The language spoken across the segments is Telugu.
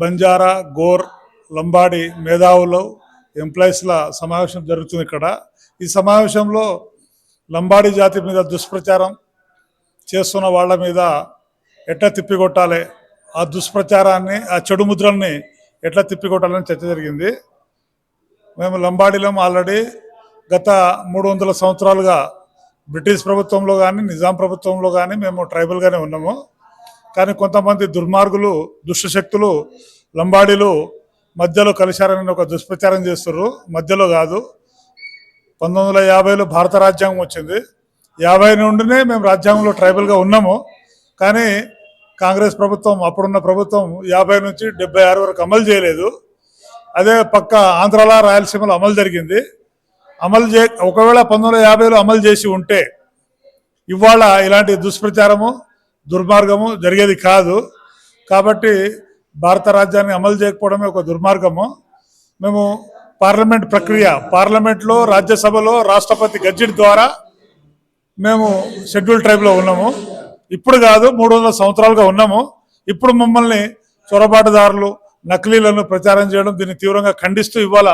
బంజారా గోర్ లంబాడి మేధావులు ఎంప్లాయీస్ల సమావేశం జరుగుతుంది ఇక్కడ. ఈ సమావేశంలో లంబాడి జాతి మీద దుష్ప్రచారం చేస్తున్న వాళ్ళ మీద ఎట్లా తిప్పికొట్టాలి? ఆ దుష్ప్రచారాన్ని ఆ చెడు ముద్రల్ని ఎట్లా తిప్పికొట్టాలని చర్చ జరిగింది. మేము లంబాడీలో ఆల్రెడీ గత మూడు వందల సంవత్సరాలుగా బ్రిటిష్ ప్రభుత్వంలో కానీ నిజాం ప్రభుత్వంలో కానీ మేము ట్రైబల్గానే ఉన్నాము. కానీ కొంతమంది దుర్మార్గులు దుష్టశక్తులు లంబాడీలు మధ్యలో కలిశారని ఒక దుష్ప్రచారం చేస్తున్నారు మధ్యలో కాదు. పంతొమ్మిది వందల యాభైలో భారత రాజ్యాంగం వచ్చింది. యాభై నుండినే మేము రాజ్యాంగంలో ట్రైబల్గా ఉన్నాము. కానీ కాంగ్రెస్ ప్రభుత్వం అప్పుడున్న ప్రభుత్వం యాభై నుంచి డెబ్బై ఆరు వరకు అమలు చేయలేదు. అదే పక్క ఆంధ్రాలో రాయలసీమలో అమలు జరిగింది. అమలు చే ఒకవేళ పంతొమ్మిది వందల యాభైలో అమలు చేసి ఉంటే ఇవాళ ఇలాంటి దుష్ప్రచారము దుర్మార్గము జరిగేది కాదు. కాబట్టి భారత రాజ్యాన్ని అమలు చేయకపోవడమే ఒక దుర్మార్గము. మేము పార్లమెంట్ ప్రక్రియ పార్లమెంట్లో రాజ్యసభలో రాష్ట్రపతి గడ్జెట్ ద్వారా మేము షెడ్యూల్ ట్రైబ్లో ఉన్నాము. ఇప్పుడు కాదు మూడు వందల సంవత్సరాలుగా ఉన్నాము. ఇప్పుడు మమ్మల్ని చొరబాటుదారులు నకిలీలను ప్రచారం చేయడం దీన్ని తీవ్రంగా ఖండిస్తూ ఇవాళ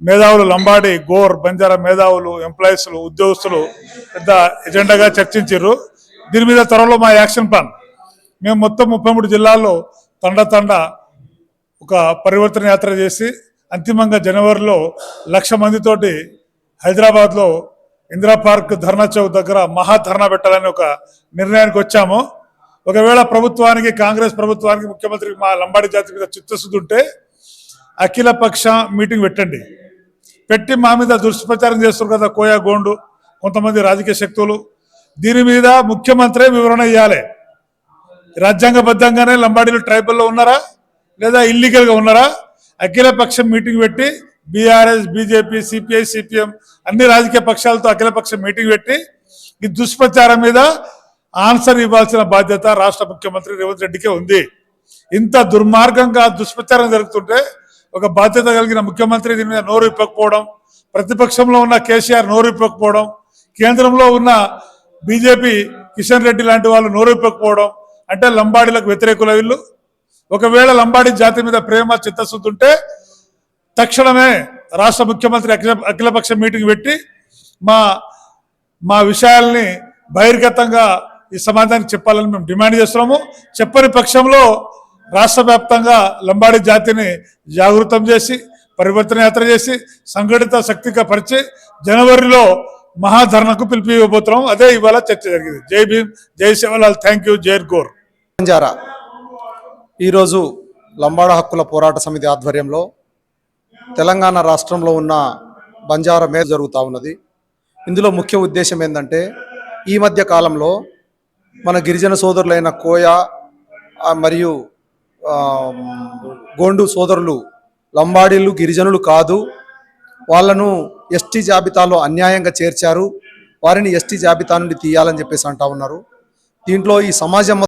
మేధావులు లంబాడి గోర్ బంజారా మేధావులు ఎంప్లాయీస్లు ఉద్యోగస్తులు పెద్ద ఎజెండాగా చర్చించారు దీని మీద త్వరలో మా యాక్షన్ ప్లాన్. మేము మొత్తం ముప్పై మూడు జిల్లాల్లో తండ తండ ఒక పరివర్తన యాత్ర చేసి అంతిమంగా జనవరిలో లక్ష మందితోటి హైదరాబాద్లో ఇందిరా పార్క్ ధర్నా చౌక్ దగ్గర మహా ధర్నా పెట్టాలని ఒక నిర్ణయానికి వచ్చాము. ఒకవేళ ప్రభుత్వానికి కాంగ్రెస్ ప్రభుత్వానికి ముఖ్యమంత్రికి మా లంబాడి జాతి మీద చిత్తశుద్ధి ఉంటే అఖిల పక్ష మీటింగ్ పెట్టండి. పెట్టి మా మీద దుష్ప్రచారం చేస్తారు కదా కోయా గోండు కొంతమంది రాజకీయ శక్తులు. దీని మీద ముఖ్యమంత్రి వివరణ ఇవ్వాలి రాజ్యాంగబద్ధంగానే లంబాడీలు ట్రైబల్లో ఉన్నారా? లేదా ఇల్లీగల్గా ఉన్నారా? అఖిలపక్షం మీటింగ్ పెట్టి బీఆర్ఎస్ బీజేపీ సిపిఐ సిపిఎం అన్ని రాజకీయ పక్షాలతో అఖిలపక్షం మీటింగ్ పెట్టి ఈ దుష్ప్రచారం మీద ఆన్సర్ ఇవ్వాల్సిన బాధ్యత రాష్ట్ర ముఖ్యమంత్రి రేవంత్ రెడ్డికే ఉంది. ఇంత దుర్మార్గంగా దుష్ప్రచారం జరుగుతుంటే ఒక బాధ్యత కలిగిన ముఖ్యమంత్రి దీని మీద నోరు ఇప్పకపోవడం ప్రతిపక్షంలో ఉన్న కేసీఆర్ నోరు ఇప్పకపోవడం కేంద్రంలో ఉన్న బీజేపీ కిషన్ రెడ్డి లాంటి వాళ్ళు నోరు అంటే లంబాడీలకు వ్యతిరేకుల వీళ్ళు ఒకవేళ లంబాడీ జాతి మీద ప్రేమ చిత్తశుద్ధి ఉంటే తక్షణమే రాష్ట్ర ముఖ్యమంత్రి అఖిల అఖిలపక్ష మీటింగ్ పెట్టి మా మా విషయాల్ని బహిర్గతంగా ఈ సమాజానికి చెప్పాలని మేము డిమాండ్ చేస్తున్నాము. చెప్పని పక్షంలో రాష్ట్ర వ్యాప్తంగా లంబాడి జాతిని జాగృతం చేసి పరివర్తన యాత్ర చేసి సంఘటిత శక్తిగా పరిచి జనవరిలో మహాధరణకు పిలిపి ఇవ్వబోతున్నాం అదే ఇవాళ చర్చ జరిగింది. జై భీమ్ జై శివలాల్. థ్యాంక్ యూ జైర్ గోర్. బంజారా ఈరోజు లంబాడ హక్కుల పోరాట సమితి ఆధ్వర్యంలో తెలంగాణ రాష్ట్రంలో ఉన్న బంజారా మేర జరుగుతూ ఉన్నది. ఇందులో ముఖ్య ఉద్దేశం ఏంటంటే ఈ మధ్య కాలంలో మన గిరిజన సోదరులైన కోయ మరియు గోండు సోదరులు లంబాడీలు గిరిజనులు కాదు వాళ్ళను ఎస్టీ జాబితాలో అన్యాయంగా చేర్చారు. వారిని ఎస్టీ జాబితా నుండి తీయాలని చెప్పేసి అంటా ఉన్నారు. దీంట్లో ఈ సమాజం